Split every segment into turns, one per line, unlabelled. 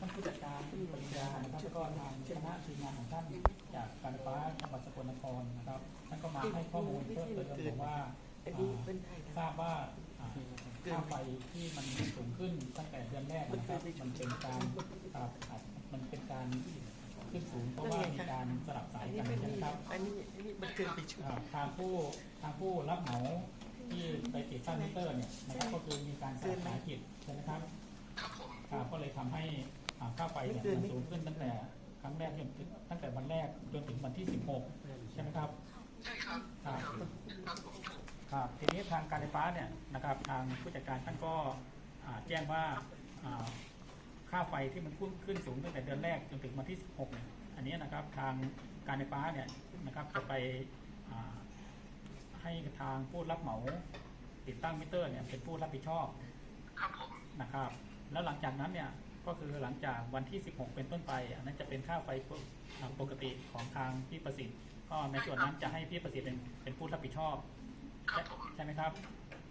ท่านผู้จัดการที่ปริญญานะครับแก็ทางคณะทีมงานของท่านจากการไฟฟ้าจังหวัดสกลนครนะครับท่านก็มาให้ข้อมูลเพิ่มเติมบอกว่า
ท
ราบว่าค่าไฟที่มันสูงขึ้นตั้งแต่เดือนแรกนะครับมันเป็นการมันเป็นการขึ้นสูงเพราะว่ามีการสลับสายกัน
นะ
ครับ
อันนี้อันนี้มันเกินไปช่
วทางผู้ทางผู้รับเหมาที่ไปติดตั้งมิเตอร์เนี่ยนะครับก็คือมีการสลับสายผิดใช่ไหมครับก็เลยทำให้ อ่าค่าไฟเนี่ยมันสูงขึ้นตั้งแต่ครั้งแรกจนถึงตั้งแต่วันแรกจนถึงวันที่ 16 ใช่ไหมครับ
ใช่ครับ
ครับ
ครับผมถูก
ครับทีนี้ทางการไฟฟ้าเนี่ยนะครับทางผู้จัดการท่านก็อ่าแจ้งว่าอ่าค่าไฟที่มันขึ้นขึ้นสูงตั้งแต่เดือนแรกจนถึงวันที่ 16 เนี่ย อันนี้นะครับทางการไฟฟ้าเนี่ยนะครับจะไปอ่าให้ทางผู้รับเหมาติดตั้งมิเตอร์เนี่ยเป็นผู้รับผิดชอบ
ครับผม
นะครับ แล้วหลังจากนั้นเนี่ย ก็คือหลังจากวันที่ 16 เป็นต้นไป อันนั้นจะเป็นค่าไฟปกอ่าปกติของทางพี่ประสิทธิ์ ก็ในส่วนนั้นจะให้พี่ประสิทธิ์เป็นเป็นผู้รับผิดชอบ
ครับผม
ใช่ไหมครับ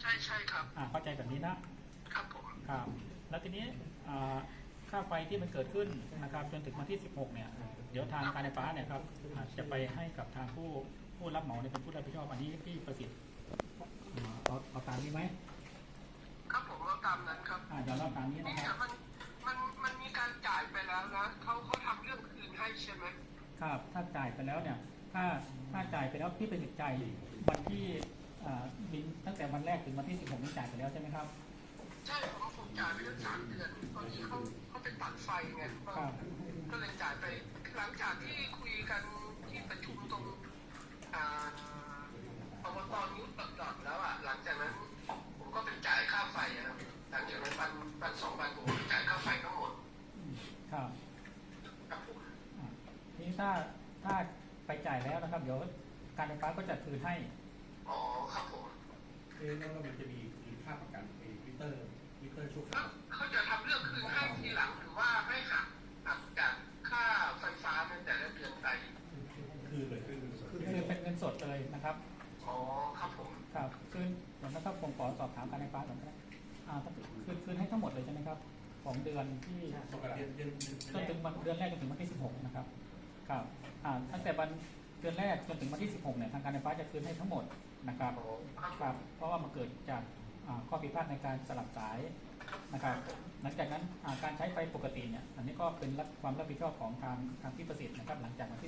ใช่ใช่ครับ
อ่าเข้าใจแบบนี้นะครับ
ผม
ครับ แล้วทีนี้อ่าค่าไฟที่มันเกิดขึ้นนะครับจนถึงวันที่ 16 เนี่ย เดี๋ยวทางการไฟฟ้าเนี่ยครับอ่าจะไปให้กับทางผู้ผู้รับเหมาเนี่ยเป็นผู้รับผิดชอบอันนี้พี่ประสิทธิ์อ่าเอาเอาตามนี้ไหม
ครับผมเอาตามนั้นครับ
อ่าเดี๋ยวเราตามนี้
นี่
นะค
แต่
รับ
มันมันมันมีการจ่ายไปแล้วนะเขาเขาทำเรื่องคืนให้ใช่ไหม
ครับ ถ้าจ่ายไปแล้วเนี่ย ถ้าถ้าจ่ายไปแล้วพี่ประสิทธิ์จ่ายวันที่อ่าบินตั้งแต่วันแรกถึงวันที่16นี่จ่ายไปแล้วใช่ไหมครับ
ใช่ผมผมจ่ายไปตั้งสามเดือนตอนนี้เขาเขาไปตัดไฟไงก็
ครับ
ก็เลยจ่ายไป หลังจากที่คุยกันที่ประชุมตรงอ่าอบตนิ้วตัดดอดแล้วอะหลังจากนั้น ผมก็เป็นจ่ายค่าไฟอะครับหลังจากนั้นวันวันสองวันผมก็จ่ายค่าไฟทั้งหมด
อืมครับ
ครับผม
อ่าทีนี้ ถ้าถ้าไปจ่ายแล้วนะครับ เดี๋ยวการไฟฟ้าก็จะคืนให้
อ๋อครับผม
เอ๊ะแล้วมันจะมีมีค่าประกันไอ้มิเตอร์มิเตอร์ชั่วค
แล้
ราวว
เขาจะทำเรื่องคืนให้ทีหลังหรือว่าไม่หักหักจากค่าไฟฟ้าในแต่ละเดือนไป
คือเลยคือ
คือคือเป็นเงินสดเลยนะครับ
อ๋อครับผม
ครับคืนเดี๋ยวนะครับผมขอสอบถามการไฟฟ้าก่อนนะครับอ่าถ้าคืนคืนให้ทั้งหมดเลยใช่ไหมครับ ของเดือนที่
ปกติเดือนเดือน
จนถึงวันเดือนแรกจนถึงวันที่16นะครับ ครับอ่าตั้งแต่วันเดือนแรกจนถึงวันที่ 16 เนี่ยทางการไฟฟ้าจะคืนให้ทั้งหมดนะครับครับ เพราะว่ามันเกิดจากข้อผิดพลาดในการสลับสายนะครับ หลังจากนั้นการใช้ไฟปกติเนี่ย อันนี้ก็เป็นรับความรับผิดชอบของทางทางที่ประสิทธิ์นะครับ หลังจากวันที่